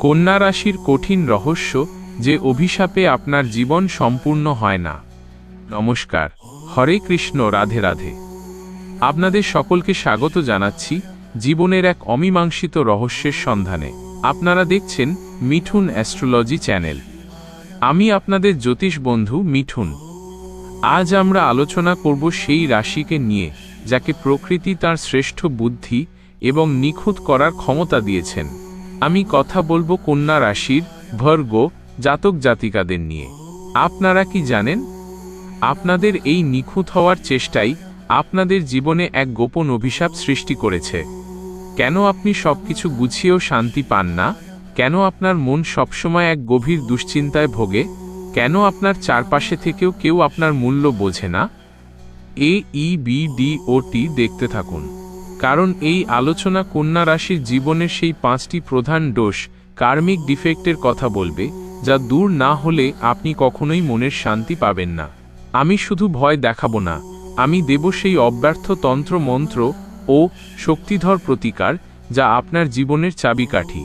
কন্যা রাশির কঠিন রহস্য যে অভিশাপে আপনার জীবন সম্পূর্ণ হয় না। নমস্কার। হরে কৃষ্ণ, রাধে রাধে। আপনাদের সকলকে স্বাগত জানাচ্ছি জীবনের এক অমীমাংসিত রহস্যের সন্ধানে। আপনারা দেখছেন মিঠুন অ্যাস্ট্রোলজি চ্যানেল। আমি আপনাদের জ্যোতিষ বন্ধু মিঠুন। আজ আমরা আলোচনা করব সেই রাশিকে নিয়ে, যাকে প্রকৃতি তার শ্রেষ্ঠ বুদ্ধি এবং নিখুঁত করার ক্ষমতা দিয়েছেন। আমি কথা বলব কন্যা রাশির, ভর্গ, জাতক জাতিকাদের নিয়ে। আপনারা কি জানেন? আপনাদের এই নিখুঁত হওয়ার চেষ্টাই আপনাদের জীবনে এক গোপন অভিশাপ সৃষ্টি করেছে। কেন আপনি সবকিছু গুছিয়েও শান্তি পান না? কেন আপনার মন সবসময় এক গভীর দুশ্চিন্তায় ভোগে? কেন আপনার চারপাশে থেকেও কেউ আপনার মূল্য বোঝে না? এ, ই, বি, ডি, ও, টি দেখতে থাকুন। কারণ এই আলোচনা কন্যা রাশির জীবনের সেই পাঁচটি প্রধান দোষ, কার্মিক ডিফেক্টের কথা বলবে, যা দূর না হলে আপনি কখনোই মনের শান্তি পাবেন না। আমি শুধু ভয় দেখাবো না, আমি দেব সেই অব্যর্থ তন্ত্র মন্ত্র ও শক্তিধর প্রতিকার যা আপনার জীবনের চাবিকাঠি।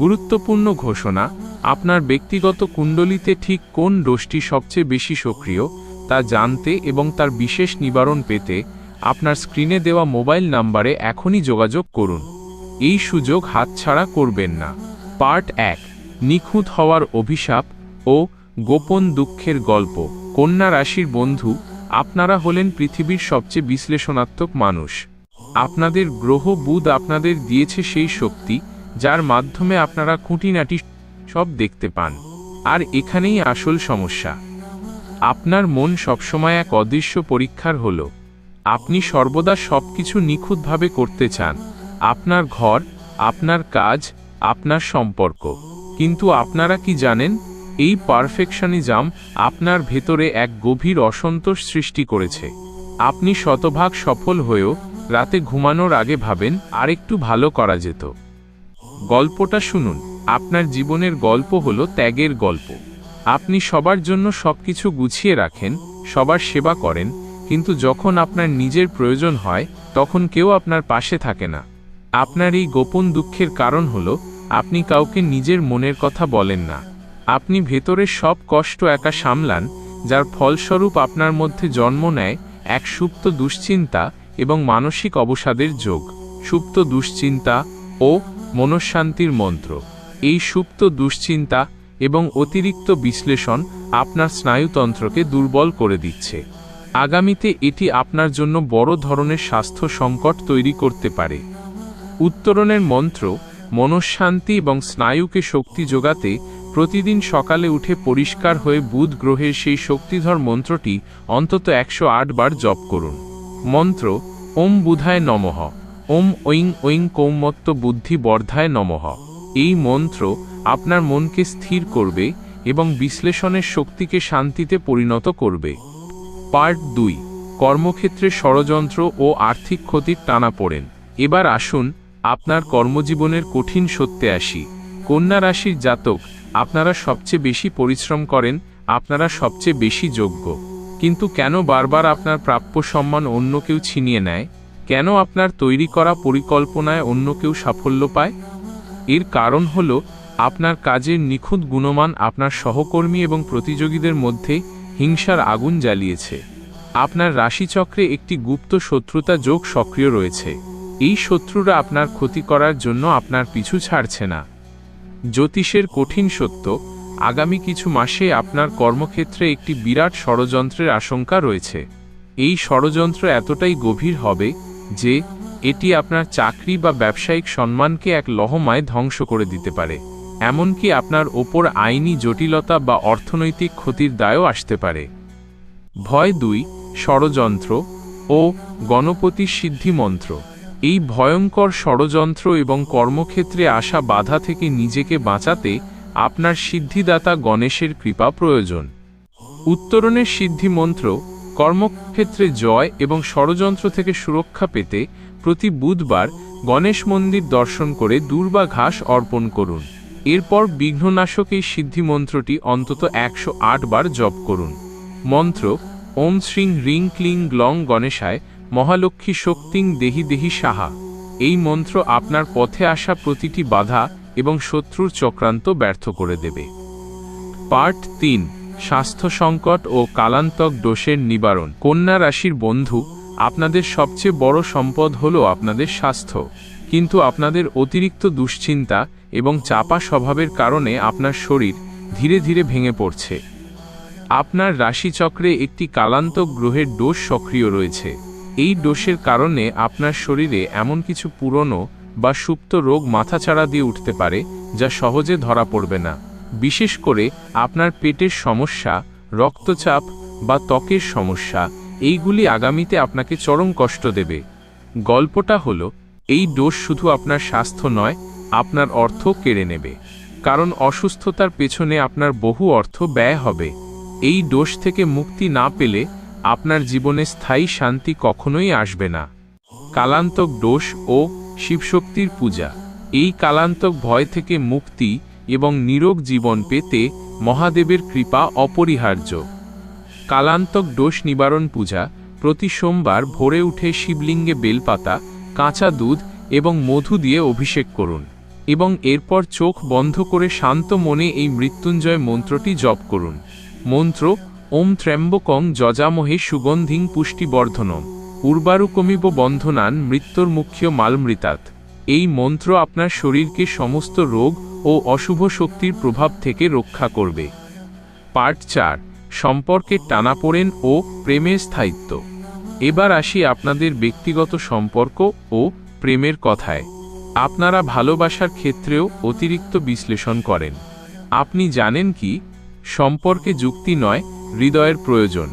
গুরুত্বপূর্ণ ঘোষণা, আপনার ব্যক্তিগত কুণ্ডলিতে ঠিক কোন দোষটি সবচেয়ে বেশি সক্রিয়, তা জানতে এবং তার বিশেষ নিবারণ পেতে আপনার স্ক্রিনে দেওয়া মোবাইল নাম্বারে এখনই যোগাযোগ করুন। এই সুযোগ হাতছাড়া করবেন না। পার্ট এক, নিখুঁত হওয়ার অভিশাপ ও গোপন দুঃখের গল্প। কন্যা রাশির বন্ধু, আপনারা হলেন পৃথিবীর সবচেয়ে বিশ্লেষণাত্মক মানুষ। আপনাদের গ্রহ বুধ আপনাদের দিয়েছে সেই শক্তি, যার মাধ্যমে আপনারা খুঁটিনাটি সব দেখতে পান। আর এখানেই আসল সমস্যা। আপনার মন সবসময় এক অদৃশ্য পরীক্ষার হল। আপনি সর্বদা সবকিছু নিখুঁতভাবে করতে চান। আপনার ঘর, আপনার কাজ, আপনার সম্পর্ক। কিন্তু আপনারা কি জানেন? এই পারফেকশনিজম আপনার ভেতরে এক গভীর অসন্তোষ সৃষ্টি করেছে। আপনি শতভাগ সফল হয়েও রাতে ঘুমানোর আগে ভাবেন, আরেকটু ভালো করা যেত। গল্পটা শুনুন। আপনার জীবনের গল্প হলো ত্যাগের গল্প। আপনি সবার জন্য সবকিছু গুছিয়ে রাখেন, সবার সেবা করেন কিন্তু যখন আপনার নিজের প্রয়োজন হয়, তখন কেউ আপনার পাশে থাকে না। আপনার এই গোপন দুঃখের কারণ হলো, আপনি কাউকে নিজের মনের কথা বলেন না। আপনি ভেতরের সব কষ্ট একা সামলান, যার ফলস্বরূপ আপনার মধ্যে জন্ম নেয় এক সুপ্ত দুশ্চিন্তা এবং মানসিক অবসাদের যোগ। সুপ্ত দুশ্চিন্তা ও মনঃশান্তির মন্ত্র। এই সুপ্ত দুশ্চিন্তা এবং অতিরিক্ত বিশ্লেষণ আপনার স্নায়ুতন্ত্রকে দুর্বল করে দিচ্ছে। আগামীতে এটি আপনার জন্য বড় ধরনের স্বাস্থ্য সংকট তৈরি করতে পারে। উত্তরণের মন্ত্র, মনঃশান্তি এবং স্নায়ুকে শক্তি যোগাতে প্রতিদিন সকালে উঠে পরিষ্কার হয়ে বুধ গ্রহের সেই শক্তিধর মন্ত্রটি অন্তত একশো আট বার জপ করুন। মন্ত্র, ওম বুধায় নমঃ। ওম ঐং ঐং কৌমত্ত বুদ্ধি বর্ধায় নমঃ। এই মন্ত্র আপনার মনকে স্থির করবে এবং বিশ্লেষণের শক্তিকে শান্তিতে পরিণত করবে। পার্ট দুই, কর্মক্ষেত্রে ষড়যন্ত্র ও আর্থিক ক্ষতির টানা পড়েন। এবার আসুন আপনার কর্মজীবনের কঠিন সত্যে আসি। কন্যা রাশির জাতক, আপনারা সবচেয়ে বেশি পরিশ্রম করেন, আপনারা সবচেয়ে বেশি যোগ্য। কিন্তু কেন বারবার আপনার প্রাপ্য সম্মান অন্য কেউ ছিনিয়ে নেয়? কেন আপনার তৈরি করা পরিকল্পনায় অন্য কেউ সাফল্য পায়? এর কারণ হল, আপনার কাজের নিখুঁত গুণমান আপনার সহকর্মী এবং প্রতিযোগীদের মধ্যে হিংসার আগুন জ্বালিয়েছে। আপনার রাশিচক্রে একটি গুপ্ত শত্রুতা যোগ সক্রিয় রয়েছে। এই শত্রুরা আপনার ক্ষতি করার জন্য আপনার পিছু ছাড়ছে না। জ্যোতিষের কঠিন সত্য, আগামী কিছু মাসে আপনার কর্মক্ষেত্রে একটি বিরাট ষড়যন্ত্রের আশঙ্কা রয়েছে। এই ষড়যন্ত্র এতটাই গভীর হবে যে, এটি আপনার চাকরি বা ব্যবসায়িক সম্মানকে এক লহমায় ধ্বংস করে দিতে পারে। এমনকি আপনার ওপর আইনি জটিলতা বা অর্থনৈতিক ক্ষতির দায়ও আসতে পারে। ভয় দুই, ষড়যন্ত্র ও গণপতি সিদ্ধি মন্ত্র এই ভয়ঙ্কর ষড়যন্ত্র এবং কর্মক্ষেত্রে আসা বাধা থেকে নিজেকে বাঁচাতে আপনার সিদ্ধিদাতা গণেশের কৃপা প্রয়োজন। উত্তরণের সিদ্ধি মন্ত্র কর্মক্ষেত্রে জয় এবং ষড়যন্ত্র থেকে সুরক্ষা পেতে প্রতি বুধবার গণেশ মন্দির দর্শন করে দূর্বা ঘাস অর্পণ করুন। এরপর বিঘ্ননাশক এই সিদ্ধি মন্ত্রটি অন্তত একশো আট বার জপ করুন। মন্ত্র, ওম শ্রীং রিং ক্লিং গ্লং গণেশায়, মহালক্ষ্মী শক্তিং দেহি দেহি সাহা। এই মন্ত্র আপনার পথে আসা প্রতিটি বাধা এবং শত্রুর চক্রান্ত ব্যর্থ করে দেবে। পার্ট তিন, স্বাস্থ্য সংকট ও কালান্তক দোষের নিবারণ। কন্যা রাশির বন্ধু, আপনাদের সবচেয়ে বড় সম্পদ হল আপনাদের স্বাস্থ্য। কিন্তু আপনাদের অতিরিক্ত দুশ্চিন্তা এবং চাপা স্বভাবের কারণে আপনার শরীর ধীরে ধীরে ভেঙে পড়ছে। আপনার রাশিচক্রে একটি কালান্তক গ্রহের দোষ সক্রিয় রয়েছে। এই দোষের কারণে আপনার শরীরে এমন কিছু পুরনো বা সুপ্ত রোগ মাথাচাড়া দিয়ে উঠতে পারে, যা সহজে ধরা পড়বে না। বিশেষ করে আপনার পেটের সমস্যা, রক্তচাপ বা ত্বকের সমস্যা, এইগুলি আগামীতে আপনাকে চরম কষ্ট দেবে। গল্পটা হলো, এই দোষ শুধু আপনার স্বাস্থ্য নয় আপনার অর্থ কেড়ে নেবে। কারণ অসুস্থতার পেছনে আপনার বহু অর্থ ব্যয় হবে। এই দোষ থেকে মুক্তি না পেলে আপনার জীবনে স্থায়ী শান্তি কখনোই আসবে না। কালান্তক দোষ ও শিবশক্তির পূজা। এই কালান্তক ভয় থেকে মুক্তি এবং নিরোগ জীবন পেতে মহাদেবের কৃপা অপরিহার্য। কালান্তক দোষ নিবারণ পূজা। প্রতি সোমবার ভোরে উঠে শিবলিঙ্গে বেলপাতা, কাঁচা দুধ এবং মধু দিয়ে অভিষেক করুন। এবং এরপর চোখ বন্ধ করে শান্ত মনে এই মৃত্যুঞ্জয় মন্ত্রটি জপ করুন। মন্ত্র, ওম ত্র্যম্বকং যজামহে সুগন্ধিং পুষ্টিবর্ধনম, উর্বারুকমিব বন্ধনান মৃত্যুর মুখ্য মালমৃতাত এই মন্ত্র আপনার শরীরকে সমস্ত রোগ ও অশুভ শক্তির প্রভাব থেকে রক্ষা করবে। পার্ট চার সম্পর্কের টানাপোড়েন ও প্রেমের স্থায়িত্ব। এবার আসি আপনাদের ব্যক্তিগত সম্পর্ক ও প্রেমের কথায়। আপনারা ভালোবাসার ক্ষেত্রেও অতিরিক্ত বিশ্লেষণ করেন। আপনি জানেন কি? সম্পর্কে যুক্তি নয়, হৃদয়ের প্রয়োজন।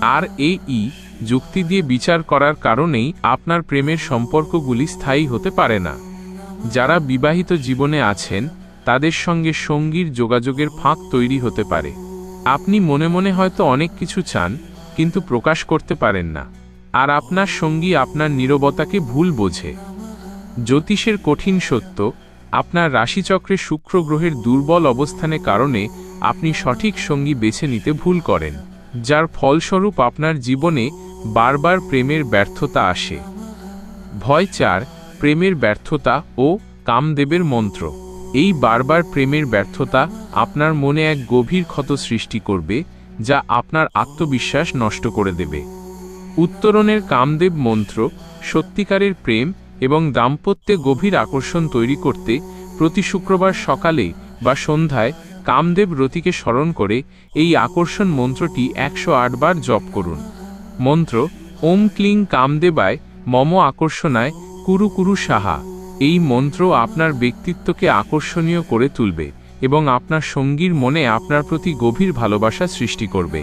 আর এই যুক্তি দিয়ে বিচার করার কারণেই আপনার প্রেমের সম্পর্কগুলি স্থায়ী হতে পারে না। যারা বিবাহিত জীবনে আছেন, তাদের সঙ্গে সঙ্গীর যোগাযোগের ফাঁক তৈরি হতে পারে। আপনি মনে মনে হয়তো অনেক কিছু চান, কিন্তু প্রকাশ করতে পারেন না। আর আপনার সঙ্গী আপনার নীরবতাকে ভুল বোঝে। জ্যোতিষের কঠিন সত্য, আপনার রাশিচক্রে শুক্র গ্রহের দুর্বল অবস্থানের কারণে আপনি সঠিক সঙ্গী বেছে নিতে ভুল করেন, যার ফলস্বরূপ আপনার জীবনে বারবার প্রেমের ব্যর্থতা আসে। ভয় চার, প্রেমের ব্যর্থতা ও কামদেবের মন্ত্র। এই বারবার প্রেমের ব্যর্থতা আপনার মনে এক গভীর ক্ষত সৃষ্টি করবে, যা আপনার আত্মবিশ্বাস নষ্ট করে দেবে। উত্তরণের কামদেব মন্ত্র, সত্যিকারের প্রেম এবং দাম্পত্যে গভীর আকর্ষণ তৈরি করতে প্রতি শুক্রবার সকালে বা সন্ধ্যায় কামদেব রতিকে স্মরণ করে এই আকর্ষণ মন্ত্রটি একশো বার জপ করুন। মন্ত্র, ওম ক্লিং কামদেবায় মম আকর্ষণায় কুরু কুরু সাহা। এই মন্ত্র আপনার ব্যক্তিত্বকে আকর্ষণীয় করে তুলবে এবং আপনার সঙ্গীর মনে আপনার প্রতি গভীর ভালোবাসা সৃষ্টি করবে।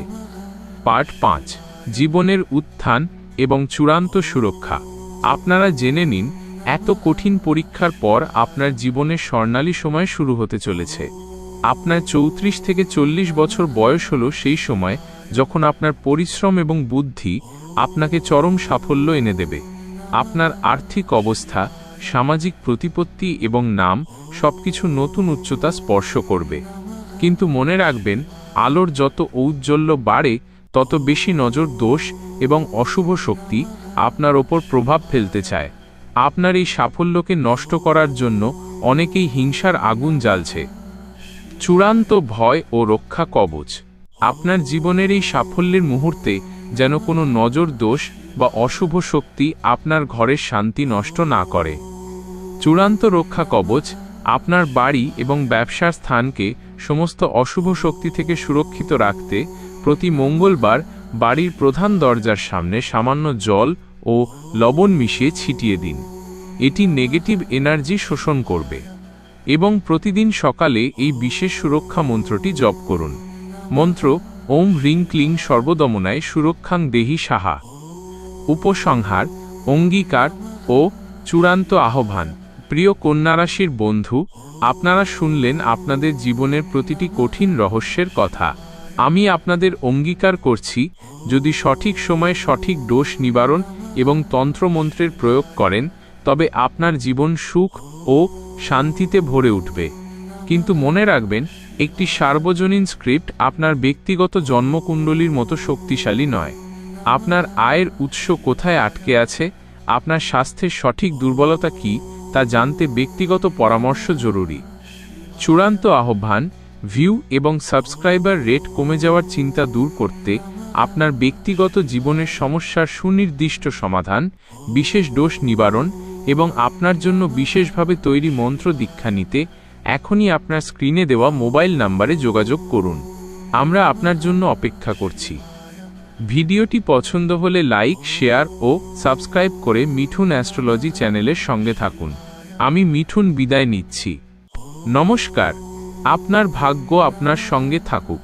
পার্ট পাঁচ, জীবনের উত্থান এবং চূড়ান্ত সুরক্ষা। আপনারা জেনে নিন, এত কঠিন পরীক্ষার পর আপনার জীবনের স্বর্ণালী সময় শুরু হতে চলেছে। আপনার চৌত্রিশ থেকে চল্লিশ বছর বয়স হল সেই সময় যখন আপনার পরিশ্রম এবং বুদ্ধি আপনাকে চরম সাফল্য এনে দেবে। আপনার আর্থিক অবস্থা, সামাজিক প্রতিপত্তি এবং নাম সবকিছু নতুন উচ্চতা স্পর্শ করবে। কিন্তু মনে রাখবেন, আলোর যত ঔজ্জ্বল্য বাড়ে, তত বেশি নজর দোষ এবং অশুভ শক্তি আপনার ওপর প্রভাব ফেলতে চায়। আপনার এই সাফল্যকে নষ্ট করার জন্য অনেকেই হিংসার আগুন জ্বালছে। চূড়ান্ত ভয় ও রক্ষা কবচ। আপনার জীবনের এই সাফল্যের মুহূর্তে যেন কোনো নজর দোষ বা অশুভ শক্তি আপনার ঘরের শান্তি নষ্ট না করে। চূড়ান্ত রক্ষা কবচ আপনার বাড়ি এবং ব্যবসার স্থানকে সমস্ত অশুভ শক্তি থেকে সুরক্ষিত রাখতে প্রতি মঙ্গলবার বাড়ির প্রধান দরজার সামনে সামান্য জল ও লবণ মিশিয়ে ছিটিয়ে দিন। এটি নেগেটিভ এনার্জি শোষণ করবে এবং প্রতিদিন সকালে এই বিশেষ সুরক্ষা মন্ত্রটি জপ করুন। মন্ত্র, ওম হ্রিং ক্লিং সর্বদমনায় সুরক্ষাং দেহি সাহা। উপসংহার, অঙ্গীকার ও চূড়ান্ত আহ্বান। প্রিয় কন্যারাশির বন্ধু, আপনারা শুনলেন আপনাদের জীবনের প্রতিটি কঠিন রহস্যের কথা। আমি আপনাদের অঙ্গীকার করছি, যদি সঠিক সময়ে সঠিক দোষ নিবারণ এবং তন্ত্রমন্ত্রের প্রয়োগ করেন, তবে আপনার জীবন সুখ ও শান্তিতে ভরে উঠবে। কিন্তু মনে রাখবেন, একটি সার্বজনীন স্ক্রিপ্ট আপনার ব্যক্তিগত জন্মকুণ্ডলীর মতো শক্তিশালী নয়। আপনার আয়ের উৎস কোথায় আটকে আছে, আপনার স্বাস্থ্যের সঠিক দুর্বলতা কি, তা জানতে ব্যক্তিগত পরামর্শ জরুরি। চূড়ান্ত আহ্বান ভিউ এবং সাবস্ক্রাইবার রেট কমে যাওয়ার চিন্তা দূর করতে আপনার ব্যক্তিগত জীবনের সমস্যার সুনির্দিষ্ট সমাধান, বিশেষ দোষ নিবারণ এবং আপনার জন্য বিশেষভাবে তৈরি মন্ত্র দীক্ষা নিতে এখনই আপনার স্ক্রিনে দেওয়া মোবাইল নাম্বারে যোগাযোগ করুন। আমরা আপনার জন্য অপেক্ষা করছি। ভিডিওটি পছন্দ হলে লাইক শেয়ার ও সাবস্ক্রাইব করে মিঠুন অ্যাস্ট্রোলজি চ্যানেলের সঙ্গে থাকুন। আমি মিঠুন বিদায় নিচ্ছি। নমস্কার। আপনার ভাগ্য আপনার সঙ্গে থাকুক।